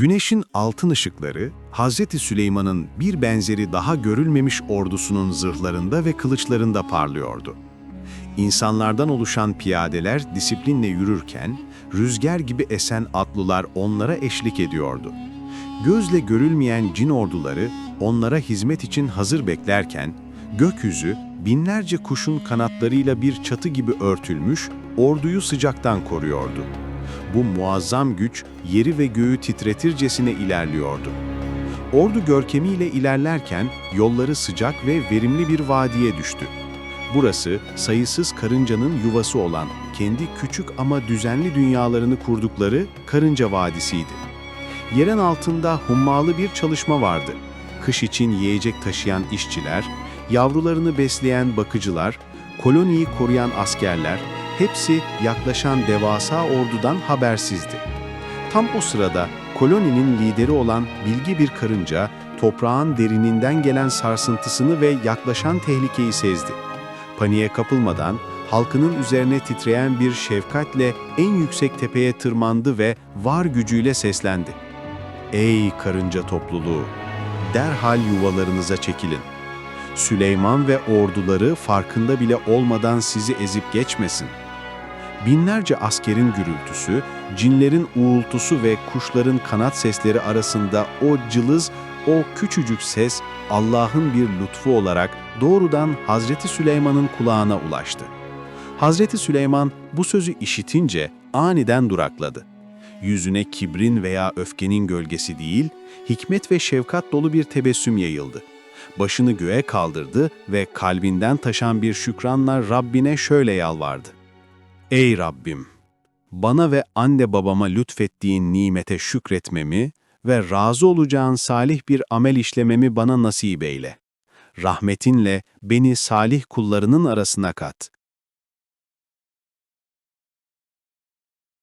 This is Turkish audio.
Güneşin altın ışıkları, Hazreti Süleyman'ın bir benzeri daha görülmemiş ordusunun zırhlarında ve kılıçlarında parlıyordu. İnsanlardan oluşan piyadeler disiplinle yürürken, rüzgar gibi esen atlılar onlara eşlik ediyordu. Gözle görülmeyen cin orduları onlara hizmet için hazır beklerken, gökyüzü binlerce kuşun kanatlarıyla bir çatı gibi örtülmüş, orduyu sıcaktan koruyordu. Bu muazzam güç yeri ve göğü titretircesine ilerliyordu. Ordu görkemiyle ilerlerken yolları sıcak ve verimli bir vadiye düştü. Burası sayısız karıncanın yuvası olan, kendi küçük ama düzenli dünyalarını kurdukları Karınca Vadisi'ydi. Yerin altında hummalı bir çalışma vardı. Kış için yiyecek taşıyan işçiler, yavrularını besleyen bakıcılar, koloniyi koruyan askerler, hepsi yaklaşan devasa ordudan habersizdi. Tam o sırada koloninin lideri olan bilgi bir karınca, toprağın derininden gelen sarsıntısını ve yaklaşan tehlikeyi sezdi. Paniğe kapılmadan, halkının üzerine titreyen bir şefkatle en yüksek tepeye tırmandı ve var gücüyle seslendi. Ey karınca topluluğu! Derhal yuvalarınıza çekilin. Süleyman ve orduları farkında bile olmadan sizi ezip geçmesin. Binlerce askerin gürültüsü, cinlerin uğultusu ve kuşların kanat sesleri arasında o cılız, o küçücük ses Allah'ın bir lütfu olarak doğrudan Hazreti Süleyman'ın kulağına ulaştı. Hazreti Süleyman bu sözü işitince aniden durakladı. Yüzüne kibrin veya öfkenin gölgesi değil, hikmet ve şefkat dolu bir tebessüm yayıldı. Başını göğe kaldırdı ve kalbinden taşan bir şükranla Rabbine şöyle yalvardı. Ey Rabbim! Bana ve anne babama lütfettiğin nimete şükretmemi ve razı olacağın salih bir amel işlememi bana nasip eyle. Rahmetinle beni salih kullarının arasına kat.